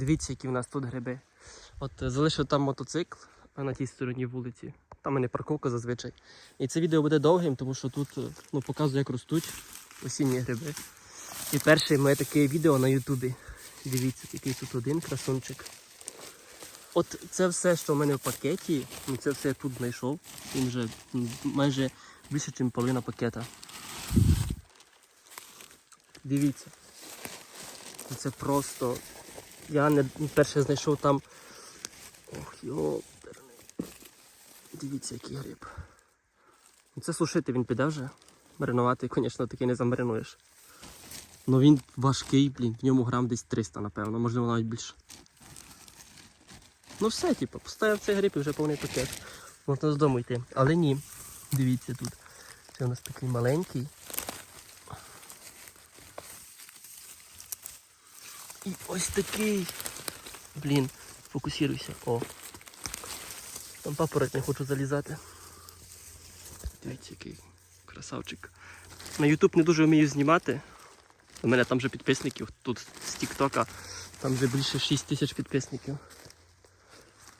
Дивіться, які в нас тут гриби. От е, залишив там мотоцикл а на тій стороні вулиці. Там мене парковка зазвичай. І це відео буде довгим, тому що тут е, ну, показую, як ростуть осінні гриби. І перше моє таке відео на Ютубі. Дивіться, який тут один красунчик. От це все, що в мене в пакеті, ну це все я тут знайшов. Він вже майже більше, ніж половина пакета. Дивіться. Це просто. Я не перше знайшов там. Ох, йоперний. Дивіться, який гриб. Ну, Це сушити він піде вже. Маринувати, звісно, таки не замаринуєш. Ну він важкий, блін, в ньому грам десь 300, напевно, можливо навіть більше. Ну все, типу, поставив цей гриб і вже повний пакет. Можна з дому йти. Але ні. Дивіться тут. Це у нас такий маленький. І ось такий. Блін, фокусируйся. О. Там папороть не хочу залізати. Дивіться, який красавчик. На YouTube не дуже вмію знімати. У мене там вже підписників, тут з Тіктока, там вже більше 6 тисяч підписників.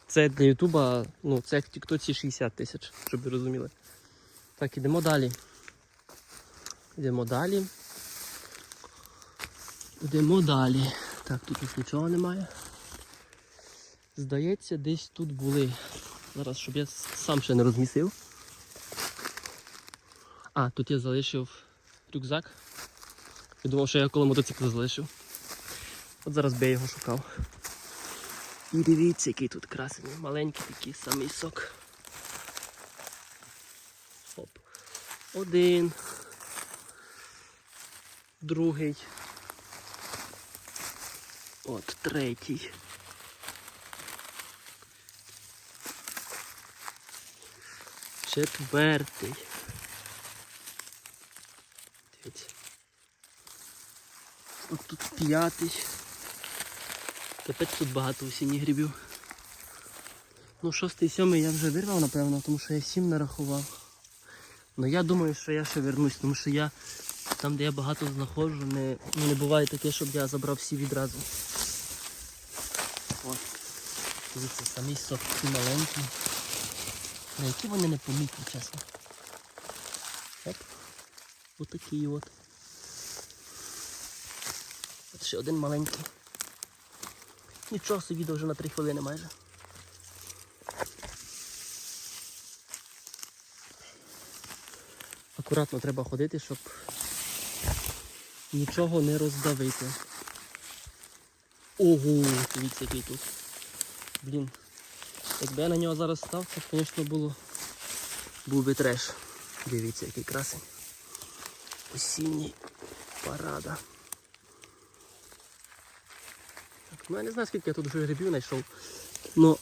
Це для Ютуба, ну це як в Тіктоці 60 тисяч, щоб ви розуміли. Так, ідемо далі. Йдемо далі. Йдемо далі. Так, тут ось нічого немає. Здається, десь тут були. Зараз, щоб я сам ще не розмісив. А, тут я залишив рюкзак. Я думав, що я коло мотоцикла залишив. От зараз би я його шукав. І дивіться, який тут красень. Маленький такий самий сок. Оп. Один. Другий. От третій. Четвертий. Дивіться. От тут п'ятий. Капець тут багато осінніх грибів. Ну, шостий, сьомий я вже вирвав, напевно, тому що я сім нарахував. Ну я думаю, що я ще вернусь, тому що я там, де я багато знаходжу, не, не буває таке, щоб я забрав всі відразу. Ось. Дивіться, самі сок маленькі. На які вони не помітні, чесно. Оп. Отакі от. От ще один маленький. Нічого собі вже на 3 хвилини майже. Акуратно треба ходити, щоб нічого не роздавити. Ого, дивіться який тут. Блін. Якби я на нього зараз став, це, звісно, було був би треш. Дивіться, який красень. Осінній парада. Так, ну я не знаю, скільки я тут вже грибів знайшов. Ну,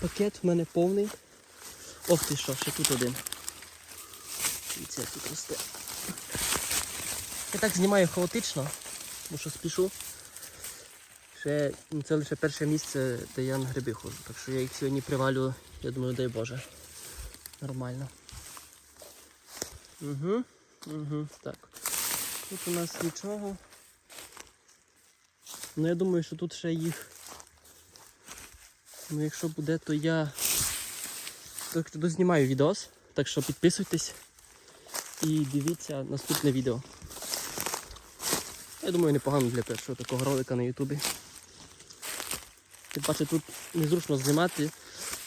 пакет в мене повний. Ох ти що, ще тут один. Дивіться, як тут росте. Я так знімаю хаотично, бо що спішу. Ще, ну, це лише перше місце, де я на гриби ходжу. Так що я їх сьогодні привалю, я думаю, дай Боже. Нормально. Угу, угу, так. Тут у нас нічого. Ну я думаю, що тут ще їх. Ну якщо буде, то я так, дознімаю відос. Так що підписуйтесь і дивіться наступне відео. Я думаю, непогано для першого такого ролика на ютубі. Тим паче тут незручно знімати.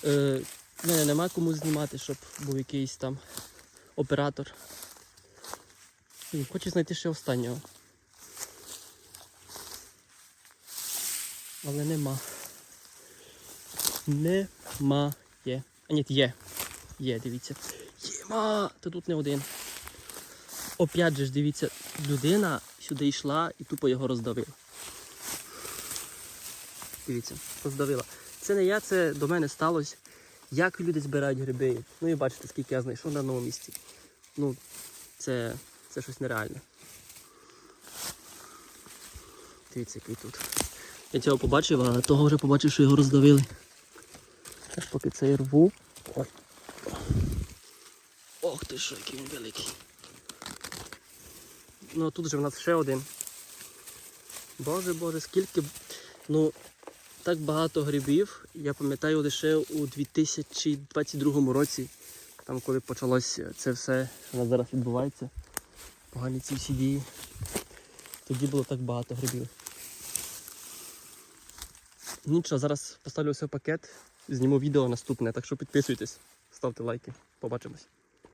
Е, в мене нема кому знімати, щоб був якийсь там оператор. Блін, Хочу знайти ще останнього. Але нема. Немає. А ні, є. Є, дивіться. Єма! Та тут не один. Опять же ж, дивіться, людина сюди йшла і тупо його роздавила. Дивіться, роздавила. Це не я, це до мене сталося. Як люди збирають гриби. Ну і бачите, скільки я знайшов на одному місці. Ну, це, це щось нереальне. Дивіться, який тут. Я цього побачив, а того вже побачив, що його роздавили. Так, поки цей рву. Ой. Ох ти що, який він великий. Ну тут же в нас ще один. Боже боже, скільки. Ну, Так багато грибів. Я пам'ятаю лише у 2022 році, там коли почалось це все, нас зараз відбувається. Погані ці всі дії. Тоді було так багато грибів. Нічого, зараз поставлю все пакет, зніму відео наступне, так що підписуйтесь, ставте лайки. Побачимось.